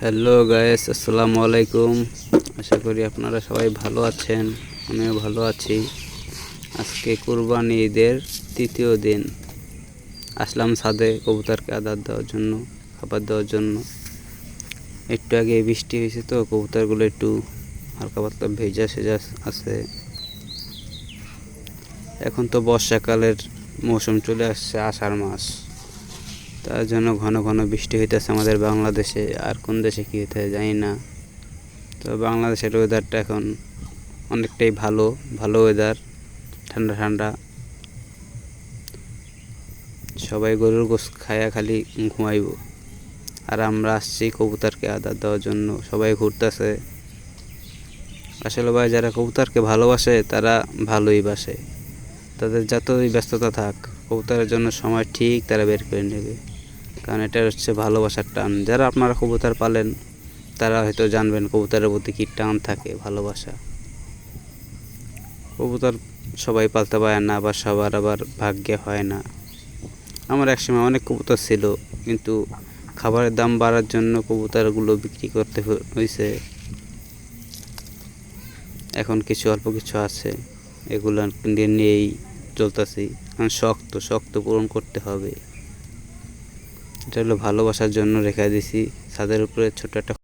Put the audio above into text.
Hello guys আসসালামু আলাইকুম আশা করি আপনারা সবাই ভালো আছেন। আমিও ভালো আছি। আজকে কুরবানি ঈদের তৃতীয় দিন। আসলাম ছাদে কবুতরকে আদার দেওয়ার জন্য, খাবার দেওয়ার জন্য। একটু আগে বৃষ্টি হয়েছে তো, কবুতরগুলো একটু হালকা পাতলা ভেজা সেজা আছে। এখন তো বর্ষাকালের মৌসুম চলে আসছে, আষাঢ় মাস। তার জন্য ঘন ঘন বৃষ্টি হইতেছে আমাদের বাংলাদেশে। আর কোন দেশে কী হইতে জানি না। তো বাংলাদেশের ওয়েদারটা এখন অনেকটাই ভালো ভালো ওয়েদার ঠান্ডা ঠান্ডা। সবাই গরুর গোস খায়া খালি ঘুমাইব। আর আমরা আসছি কবুতরকে আদার দেওয়ার জন্য। সবাই ঘুরতেছে। আসলে ভাই, যারা কবুতরকে ভালোবাসে, তারা ভালোই বাসে। তাদের যতই ব্যস্ততা থাক, কবুতরের জন্য সময় ঠিক তারা বের করে নেবে। কারণ এটা হচ্ছে ভালোবাসার টান। যারা আপনারা কবুতর পালেন, তারা হয়তো জানবেন কবুতরের প্রতি কী টান থাকে ভালোবাসা। কবুতর সবাই পালতে পারে না, আবার সবার আবার ভাগ্যে হয় না। আমার একসময় অনেক কবুতর ছিল, কিন্তু খাবারের দাম বাড়ার জন্য কবুতরগুলো বিক্রি করতে হয়েছে এখন কিছু অল্প কিছু আছে, এগুলো নিয়েই চলতেছি। কারণ শক্ত শক্ত পূরণ করতে হবে। এটা হলো ভালোবাসার জন্য রেখা দিছি। ছাদের উপরে ছোট একটা